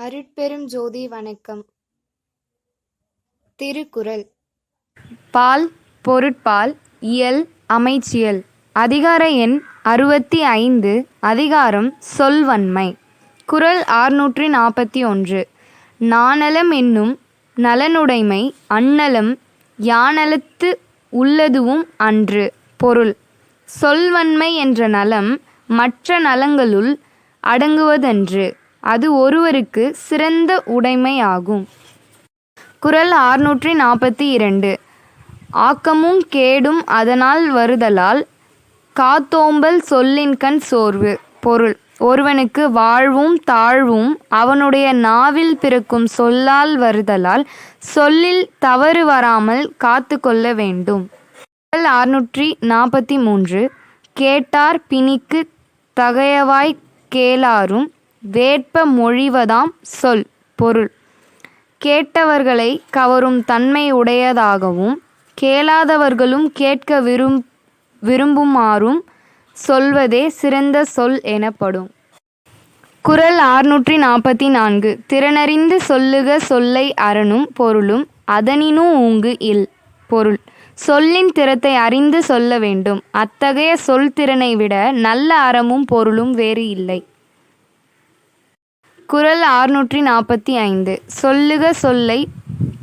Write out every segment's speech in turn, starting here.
அருட்பெரும் ஜோதி வணக்கம். திருக்குறள். பால் பொருட்பால் இயல் அமைச்சியல். அதிகார எண் அறுபத்தி ஐந்து அதிகாரம் சொல்வன்மை. குறள் ஆறுநூற்றி நாற்பத்தி ஒன்று. நாணலம் என்னும் நலனுடைமை அந்நலம் யானலத்து உள்ளதுவும் அன்று. பொருள். சொல்வன்மை என்ற நலம் மற்ற நலங்களுள் அடங்குவதன்று. அது ஒருவருக்கு சிறந்த உடைமையாகும். குறள் ஆறுநூற்றி நாற்பத்தி இரண்டு. ஆக்கமும் கேடும் அதனால் வருதலால் காத்தோம்பல் சொல்லின்கண் சோர்வு. பொருள் ஒருவனுக்கு வாழ்வும் தாழ்வும் அவனுடைய நாவில் பிறக்கும் சொல்லால் வருதலால் சொல்லில் தவறு வராமல் காத்து கொள்ள வேண்டும். குரல் ஆறுநூற்றி நாற்பத்தி மூன்று. கேட்டார் பிணிக்கு தகையவாய் கேளாரும் வேட்ப மொழிவதாம் சொல் பொருள். கேட்டவர்களை கவரும் தன்மை உடையதாகவும் கேளாதவர்களும் கேட்க விரும் விரும்புமாறும் சொல்வதே சிறந்த சொல் எனப்படும். குறள் ஆறுநூற்றி நாற்பத்தி நான்கு திறனறிந்து சொல்லுக சொல்லை அறனும் பொருளும் அதனினு ஊங்கு இல் பொருள். சொல்லின் திறத்தை அறிந்து சொல்ல வேண்டும். அத்தகைய சொல் திறனை விட நல்ல அறமும் பொருளும் வேறு இல்லை. குறள் ஆறுநூற்றி நாற்பத்தி ஐந்து சொல்லுக சொல்லை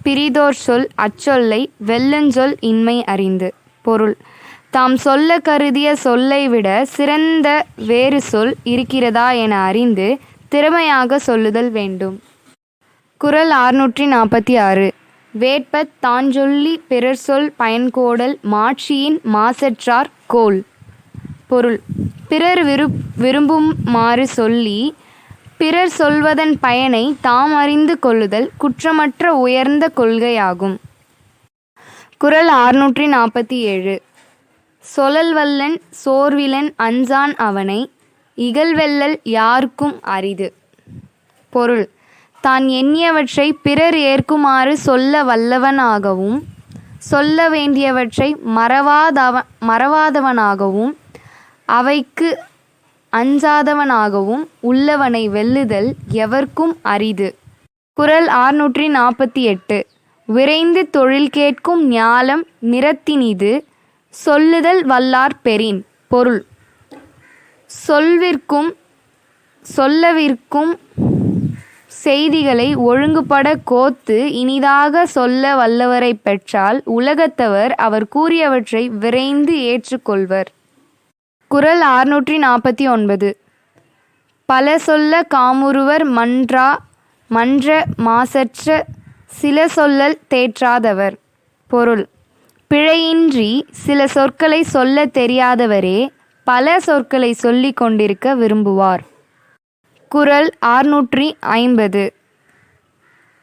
பிரிதோர் சொல் அச்சொல்லை வெல்லஞ்சொல் இன்மை அறிந்து. பொருள். தாம் சொல்ல கருதிய சொல்லை விட சிறந்த வேறு சொல் இருக்கிறதா என அறிந்து திறமையாக சொல்லுதல் வேண்டும். குரல் ஆறுநூற்றி நாற்பத்தி ஆறு வேட்பத் தாஞ்சொல்லி பிறர் சொல் பயன்கோடல் மாட்சியின் மாசற்றார் கோல். பொருள். பிறர் விரு விரும்புமாறு சொல்லி பிறர் சொல்வதன் பயனை தாம் அறிந்து கொள்ளுதல் குற்றமற்ற உயர்ந்த கொள்கையாகும். குறள் ஆறுநூற்றி நாற்பத்தி ஏழு சொலல்வல்லன் சோர்விலன் அஞ்சான் அவனை இகழ்வெல்லல் யாருக்கும் அரிது. பொருள் தான் எண்ணியவற்றை பிறர் ஏற்குமாறு சொல்ல வல்லவனாகவும் சொல்ல வேண்டியவற்றை மறவாதவ மறவாதவனாகவும் அவைக்கு அஞ்சாதவனாகவும் உள்ளவனை வெல்லுதல் எவர்க்கும் அரிது. குறள் ஆறுநூற்றி நாற்பத்தி எட்டு. விரைந்து தொழில் கேட்கும் ஞாலம் நிறத்தினிது. சொல்லுதல் வல்லார் பெறின் பொருள். சொல்விற்கும் சொல்லவிற்கும் செய்திகளை ஒழுங்குபட கோத்து இனிதாக சொல்ல வல்லவரை பெற்றால் உலகத்தவர் அவர் கூறியவற்றை விரைந்து ஏற்றுக்கொள்வர். குறள் ஆறுநூற்றி நாற்பத்தி ஒன்பது. பல சொல்ல காமுறுவர் மன்றா மன்ற மாசற்ற சில சொல்லல் தேற்றாதவர். பொருள். பிழையின்றி சில சொற்களை சொல்ல தெரியாதவரே பல சொற்களை சொல்லி கொண்டிருக்க விரும்புவார். குறள் ஆறுநூற்றி ஐம்பது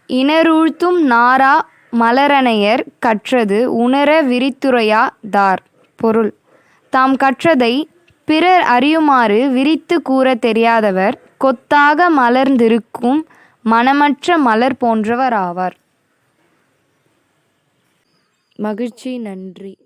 இனரூழ்த்தும் நாரா மலரணையர் கற்றது உணர விரித்துரையா தார். பொருள். தாம் கற்றதை பிறர் அறியுமாறு விரித்து கூற தெரியாதவர் கொத்தாக மலர்ந்திருக்கும் மனமற்ற மலர் போன்றவர் ஆவார். மகிழ்ச்சி நன்றி.